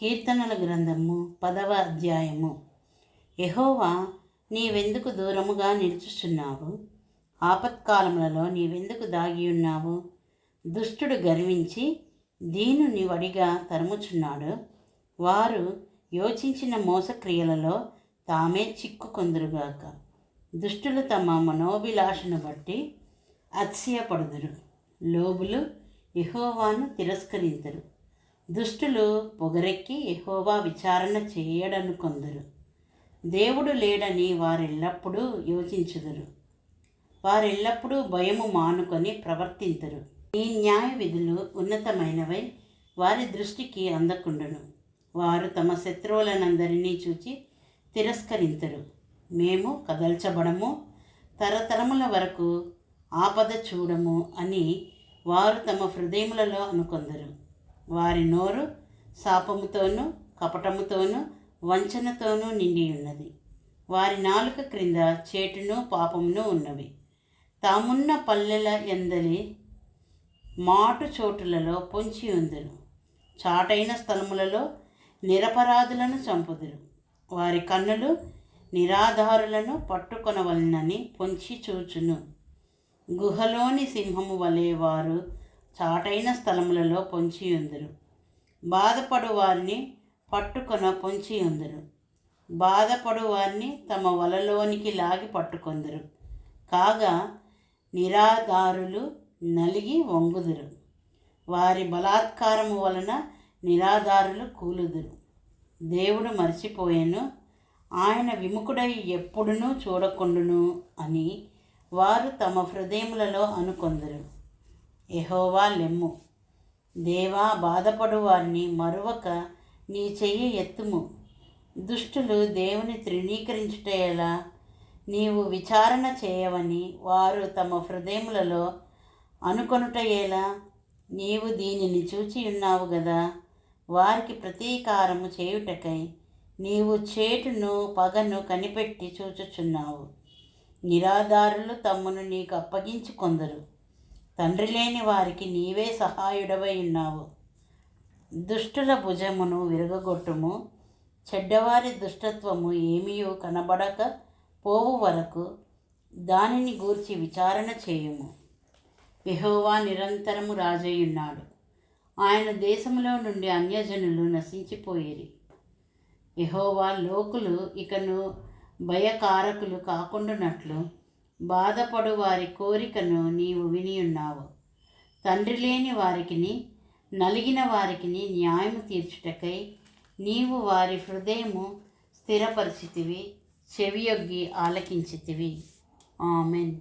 కీర్తనల గ్రంథము పదవ అధ్యాయము. యహోవా నీవెందుకు దూరముగా నిలుచుచున్నావు? ఆపత్కాలములలో నీవెందుకు దాగి ఉన్నావు? దుష్టుడు గర్వించి దీనుని వడిగా తరుముచున్నాడు. వారు యోచించిన మోసక్రియలలో తామే చిక్కుకొందురుగాక. దుష్టులు తమ మనోభిలాషను బట్టి అతిశయపడుదురు. లోబులు యహోవాను తిరస్కరించరు దుష్టులు పొగరెక్కి ఎహోవా విచారణ చేయడనుకొందరు దేవుడు లేడని వారెల్లప్పుడూ యోచించుదురు. వారెల్లప్పుడూ భయము మానుకొని ప్రవర్తింతురు. ఈ న్యాయ విధులు ఉన్నతమైనవై వారి దృష్టికి అందకుండును. వారు తమ శత్రువులనందరినీ చూచి తిరస్కరించరు మేము కదల్చబడము తరతరముల వరకు ఆపద చూడము అని వారు తమ హృదయములలో అనుకొందరు. వారి నోరు శాపముతోనూ కపటముతోనూ వంచనతోనూ నిండి ఉన్నది. వారి నాలుక క్రింద చేటును పాపమును ఉన్నవి. తామున్న పల్లెల ఎందలి మాటు చోటులలో పొంచి ఉందరు. చాటైన స్థలములలో నిరపరాధులను చంపుదురు. వారి కన్నులు నిరాధారులను పట్టుకొనవలనని పొంచి చూచును. గుహలోని సింహము వలె వారు చాటైన స్థలములలో పొంచి ఉందరు బాధపడు వారిని పట్టుకొన పొంచి ఉందరు బాధపడు వారిని తమ వలలోనికి లాగి పట్టుకొందరు. కాగా నిరాధారులు నలిగి వంగుదురు. వారి బలాత్కారము వలన నిరాధారులు కూలుదురు. దేవుడు మర్చిపోయాను. ఆయన విముఖుడై ఎప్పుడునూ చూడకుండును అని వారు తమ హృదయములలో అనుకొందరు. ఎహోవా లెమ్ము. దేవా బాధపడు వారిని మరువక నీ చెయ్యి ఎత్తుము. దుష్టులు దేవుని తృణీకరించుట ఎలా నీవు విచారణ చేయవని వారు తమ హృదయములలో అనుకొనుటయేలా? నీవు దీనిని చూచి ఉన్నావు గదా? వారికి ప్రతీకారము చేయుటకై నీవు చేటును పగను కనిపెట్టి చూచుచున్నావు. నిరాధారులు తమ్మును నీకు అప్పగించుకొందరు. తండ్రి లేని వారికి నీవే సహాయుడవై ఉన్నావు. దుష్టుల భుజమును విరగగొట్టుము. చెడ్డవారి దుష్టత్వము ఏమీయో కనబడక పోవు వరకు దానిని గూర్చి విచారణ చేయుము. విహోవా నిరంతరము రాజయ్యున్నాడు. ఆయన దేశంలో నుండి అన్యజనులు నశించిపోయేరి. యహోవా లోకులు ఇకను భయకారకులు కాకుండానట్లు బాధపడు వారి కోరికను నీవు విని ఉన్నావు. తండ్రి లేని వారికిని నలిగిన వారికిని న్యాయం తీర్చుటకై నీవు వారి హృదయము స్థిరపరిచితివి చెవియొగ్గి ఆలకించితివి. ఆమెన్.